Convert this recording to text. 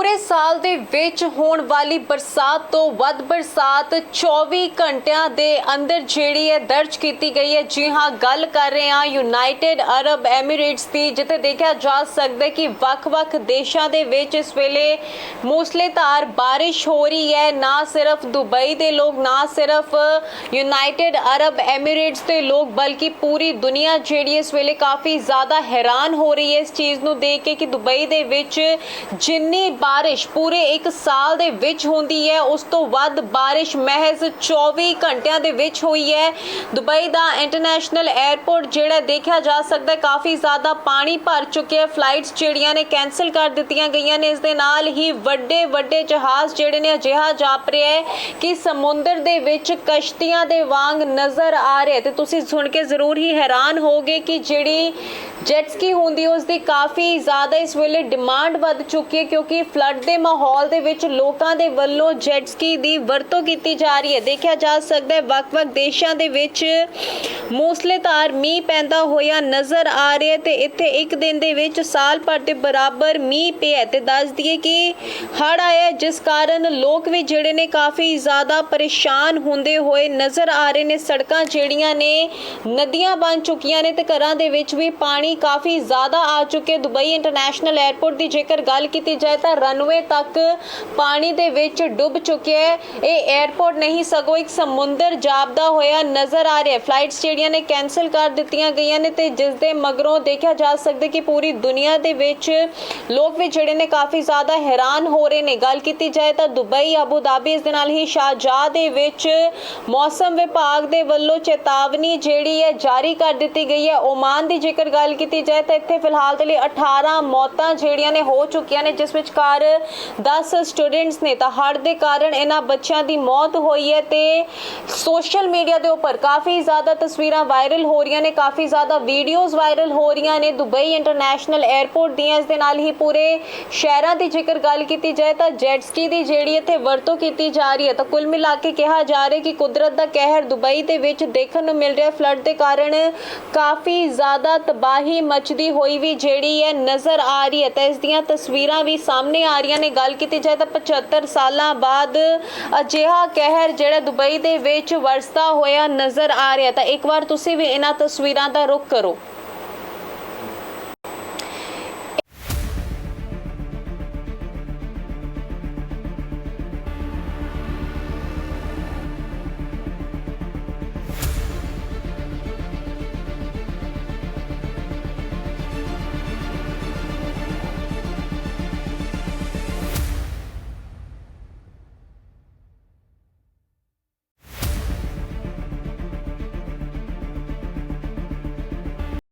ਪੂਰੇ ਸਾਲ ਦੇ ਵਿੱਚ ਹੋਣ ਵਾਲੀ ਬਰਸਾਤ ਤੋਂ ਵੱਧ ਬਰਸਾਤ 24 ਘੰਟਿਆਂ ਦੇ ਅੰਦਰ ਜਿਹੜੀ ਹੈ ਦਰਜ ਕੀਤੀ ਗਈ ਹੈ। ਜੀ ਹਾਂ, ਗੱਲ ਕਰ ਰਹੇ ਹਾਂ ਯੂਨਾਈਟਿਡ ਅਰਬ ਐਮੀਰੇਟਸ ਦੀ, ਜਿੱਥੇ ਦੇਖਿਆ ਜਾ ਸਕਦਾ ਹੈ ਕਿ ਵੱਖ-ਵੱਖ ਦੇਸ਼ਾਂ ਦੇ ਵਿੱਚ ਇਸ ਵੇਲੇ ਮੂਸਲੇਧਾਰ ਬਾਰਿਸ਼ ਹੋ ਰਹੀ ਹੈ। ਨਾ ਸਿਰਫ ਦੁਬਈ ਦੇ ਲੋਕ, ਨਾ ਸਿਰਫ ਯੂਨਾਈਟਿਡ ਅਰਬ ਐਮੀਰੇਟਸ ਦੇ ਲੋਕ, ਬਲਕਿ ਪੂਰੀ ਦੁਨੀਆ ਜਿਹੜੀ ਇਸ ਵੇਲੇ ਕਾਫੀ ਜ਼ਿਆਦਾ ਹੈਰਾਨ ਹੋ ਰਹੀ ਹੈ। ਇਸ ਚੀਜ਼ ਨੂੰ ਦੇਖ ਕੇ ਕਿ ਦੁਬਈ ਦੇ ਵਿੱਚ ਜਿੰਨੀ ਬਾਰਿਸ਼ ਪੂਰੇ 1 ਸਾਲ ਦੇ ਵਿੱਚ ਹੁੰਦੀ ਹੈ ਉਸ ਤੋਂ ਵੱਧ ਬਾਰਿਸ਼ ਮਹਿਜ਼ 24 ਘੰਟਿਆਂ ਦੇ ਵਿੱਚ ਹੋਈ ਹੈ ਦੁਬਈ ਦਾ ਇੰਟਰਨੈਸ਼ਨਲ 에ਅਰਪੋਰਟ ਜਿਹੜਾ ਦੇਖਿਆ ਜਾ ਸਕਦਾ ਹੈ ਕਾਫੀ ਜ਼ਿਆਦਾ ਪਾਣੀ ਭਰ ਚੁੱਕਿਆ ਹੈ ਫਲਾਈਟਸ ਜਿਹੜੀਆਂ ਨੇ ਕੈਨਸਲ ਕਰ ਦਿੱਤੀਆਂ ਗਈਆਂ ਨੇ ਇਸ ਦੇ ਨਾਲ ਹੀ ਵੱਡੇ ਵੱਡੇ ਜਹਾਜ਼ ਜਿਹੜੇ ਨੇ ਅਜਿਹਾ ਜਾਪ ਰਿਹਾ ਹੈ ਕਿ ਸਮੁੰਦਰ ਦੇ ਵਿੱਚ ਕਸ਼ਤੀਆਂ ਦੇ ਵਾਂਗ ਨਜ਼ਰ ਆ ਰਿਹਾ ਤੇ ਤੁਸੀਂ ਸੁਣ ਕੇ ਜ਼ਰੂਰ ਹੀ ਹੈਰਾਨ ਹੋਗੇ ਕਿ ਜਿਹੜੀ ਜੈਟ ਸਕੀ ਹੁੰਦੀ ਹੈ ਉਸ ਦੀ ਕਾਫੀ ਜ਼ਿਆਦਾ ਇਸ ਵੇਲੇ ਡਿਮਾਂਡ ਵੱਧ ਚੁੱਕੀ ਹੈ ਕਿਉਂਕਿ ਫਲੱਡ ਦੇ ਮਾਹੌਲ ਦੇ ਵਿੱਚ ਲੋਕਾਂ ਦੇ ਵੱਲੋਂ ਜੈਟ ਸਕੀ ਦੀ ਵਰਤੋਂ ਕੀਤੀ ਜਾ ਰਹੀ ਹੈ। ਦੇਖਿਆ ਜਾ ਸਕਦਾ ਹੈ, ਵੱਖ-ਵੱਖ ਦੇਸ਼ਾਂ ਦੇ ਵਿੱਚ ਮੂਸਲੇਧਾਰ ਮੀਂਹ ਪੈਂਦਾ ਹੋਇਆ ਨਜ਼ਰ ਆ ਰਿਹਾ ਹੈ ਤੇ ਇੱਥੇ ਇੱਕ ਦਿਨ ਦੇ ਵਿੱਚ ਸਾਲ ਭਰ ਦੇ ਬਰਾਬਰ ਮੀਂਹ ਪਿਆ ਤੇ ਦੱਸ ਦਈਏ ਕਿ ਹੜ੍ਹ ਆਇਆ ਜਿਸ ਕਾਰਨ ਲੋਕ ਵੀ ਜਿਹੜੇ ਨੇ ਕਾਫੀ ਜ਼ਿਆਦਾ ਪਰੇਸ਼ਾਨ ਹੁੰਦੇ ਹੋਏ ਨਜ਼ਰ ਆ ਰਹੇ ਨੇ। ਸੜਕਾਂ ਜਿਹੜੀਆਂ ਨੇ, ਨਦੀਆਂ ਬਣ ਚੁੱਕੀਆਂ ਨੇ ਤੇ ਘਰਾਂ ਦੇ ਵਿੱਚ ਵੀ ਪਾਣੀ ਕਾਫੀ ਜ਼ਿਆਦਾ ਆ ਚੁੱਕੇ ਦੁਬਈ ਇੰਟਰਨੈਸ਼ਨਲ 에ਅਰਪੋਰਟ ਦੀ ਜੇਕਰ ਗੱਲ ਕੀਤੀ ਜਾਏ ਤਾਂ ਰਨਵੇ ਤੱਕ ਪਾਣੀ ਦੇ ਵਿੱਚ ਡੁੱਬ ਚੁੱਕਿਆ ਹੈ। ਇਹ 에ਅਰਪੋਰਟ ਨਹੀਂ, ਸਗੋਂ ਇੱਕ ਸਮੁੰਦਰ ਜਾਪਦਾ ਹੋਇਆ ਨਜ਼ਰ ਆ ਰਿਹਾ ਫਲਾਈਟਸ ਜਿਹੜੀਆਂ ਨੇ ਕੈਨਸਲ ਕਰ ਦਿੱਤੀਆਂ ਗਈਆਂ ਨੇ ਤੇ ਜਿਸ ਦੇ ਮਗਰੋਂ ਦੇਖਿਆ ਜਾ ਸਕਦਾ ਕਿ ਪੂਰੀ ਦੁਨੀਆ ਦੇ ਵਿੱਚ ਲੋਕ ਵੀ ਜਿਹੜੇ ਨੇ ਕਾਫੀ ਜ਼ਿਆਦਾ ਹੈਰਾਨ ਹੋ ਰਹੇ ਨੇ। ਗੱਲ ਕੀਤੀ ਜਾਏ ਤਾਂ ਦੁਬਈ, ਅਬੂ ਧਾਬੀ, ਇਸ ਦੇ ਨਾਲ ਹੀ ਸ਼ਾਹਜਾਹ ਦੇ ਵਿੱਚ ਮੌਸਮ ਵਿਭਾਗ ਦੇ ਵੱਲੋਂ ਚੇਤਾਵਨੀ ਜਿਹੜੀ ਹੈ ਜਾਰੀ ਕਰ ਦਿੱਤੀ ਗਈ ਹੈ। ਓਮਾਨ ਦੀ ਜੇਕਰ ਗੱਲ ਕੀਤੀ ਜਾਏ ਤਾਂ ਇੱਥੇ ਫਿਲਹਾਲ ਦੇ ਲਈ 18 ਮੌਤਾਂ ਜਿਹੜੀਆਂ ਨੇ ਹੋ ਚੁੱਕੀਆਂ ਨੇ, ਜਿਸ ਵਿੱਚ ਕਾਰ 10 ਸਟੂਡੈਂਟਸ ਨੇ ਤਾਂ ਹੜ੍ਹ ਦੇ ਕਾਰਨ ਇਹਨਾਂ ਬੱਚਿਆਂ ਦੀ ਮੌਤ ਹੋਈ ਹੈ ਤੇ ਸੋਸ਼ਲ ਮੀਡੀਆ ਦੇ ਉੱਪਰ ਕਾਫੀ ਜ਼ਿਆਦਾ ਤਸਵੀਰਾਂ ਵਾਇਰਲ ਹੋ ਰਹੀਆਂ ਨੇ, ਕਾਫੀ ਜ਼ਿਆਦਾ ਵੀਡੀਓਜ਼ ਵਾਇਰਲ ਹੋ ਰਹੀਆਂ ਨੇ। ਦੁਬਈ ਇੰਟਰਨੈਸ਼ਨਲ 에ਅਰਪੋਰਟ ਦੀਆਂ ਇਸ ਦੇ ਨਾਲ ਹੀ ਪੂਰੇ ਸ਼ਹਿਰਾਂ ਦੀ ਜੇਕਰ ਗੱਲ ਕੀਤੀ ਜਾਏ ਤਾਂ ਜੈਟ ਸਕੀ ਦੀ ਜਿਹੜੀ ਇੱਥੇ ਵਰਤੋਂ ਕੀਤੀ ਜਾ ਰਹੀ ਹੈ ਤਾਂ ਕੁੱਲ ਮਿਲਾ ਕੇ ਕਿਹਾ ਜਾ ਰਿਹਾ ਕਿ ਕੁਦਰਤ ਦਾ ਕਹਿਰ ਦੁਬਈ ਦੇ ਵਿੱਚ ਦੇਖਣ ਨੂੰ ਮਿਲ ਰਿਹਾ ਫਲੱਡ ਦੇ ਕਾਰਨ ਕਾਫੀ ਜ਼ਿਆਦਾ ਤਬਾਹੀ ਮਚਦੀ ਹੋਈ ਵੀ ਜਿਹੜੀ ਹੈ ਨਜ਼ਰ ਆ ਰਹੀ ਹੈ ਤਾਂ ਇਸ ਦੀਆਂ ਤਸਵੀਰਾਂ ਵੀ ਸਾਹਮਣੇ ਸਾਹਮਣੇ ਆ ਰਹੀਆਂ ਨੇ। ਗੱਲ ਕੀਤੀ ਜਾਏ ਤਾਂ 75 ਸਾਲਾਂ ਬਾਅਦ ਅਜਿਹਾ ਕਹਿਰ ਜਿਹੜਾ ਦੁਬਈ ਦੇ ਵਿੱਚ ਵਰਸਦਾ ਹੋਇਆ ਨਜ਼ਰ ਆ ਰਿਹਾ ਤਾਂ ਇੱਕ ਵਾਰ ਤੁਸੀਂ ਵੀ ਇਹਨਾਂ ਤਸਵੀਰਾਂ ਦਾ ਰੁਖ ਕਰੋ।